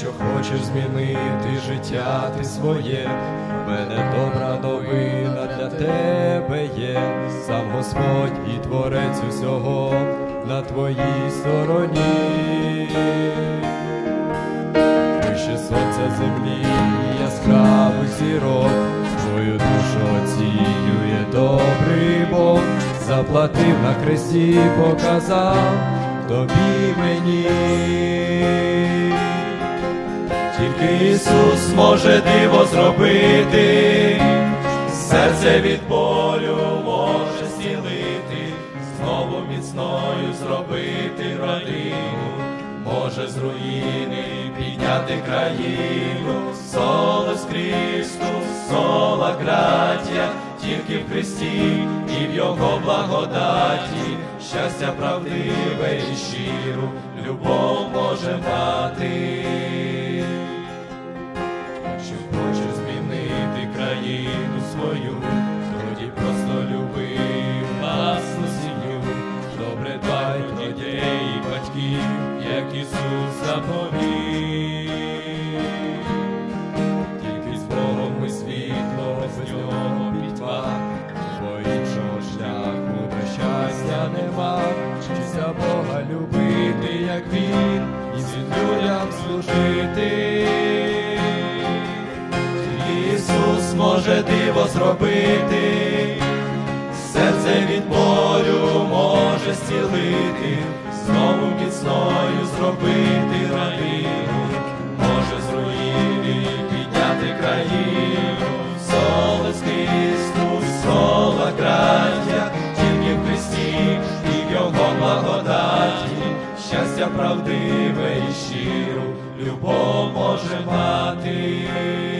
хочеш змінити життя ти своє, мене добра новина для тебе є, сам Господь і Творець усього на твоїй стороні. Вище сонця землі і яскравих зірок, твою душу оцінює добрий Бог, заплатив на хресті, показав тобі мені. Тільки Ісус може диво зробити, серце від болю може зцілити, знову міцною зробити родину, може з руїни підняти країну, солос Христос, сола гратія, тільки в Христі і в Його благодаті, щастя правдиве і щиру, любов може мати. Свою, тоді просто люби власну сім'ю, добре дбай про дітей і батьків, як Ісус заповів. Тільки з Богом ми світло, без нього пітьма, бо іншого шляху до щастя нема. Вчися Бога любити, як він, і всім людям служити. Ісус може диво зробити, серце від болю може зцілити, знову міцною зробити родину, може з руїни підняти країну, солос Христос, сола краття, тільки в Христі і в Його благодаті, щастя правдиве і щиру, любов може мати.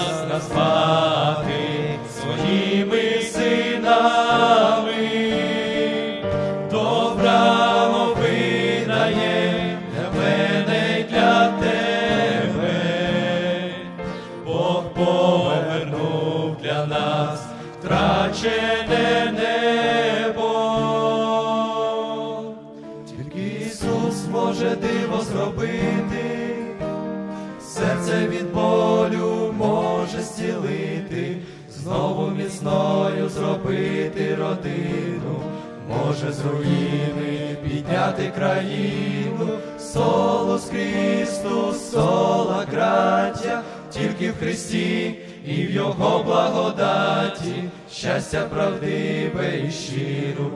Нас назвати своїми синами, добра новина для мене й для тебе, Бог повернув для нас втрачене. Тільки Ісус може диво зробити, знову міцною зробити родину, може з руїни підняти країну, соло Христос, сола краття, тільки в Христі і в Його благодаті, щастя правдиве і щиру,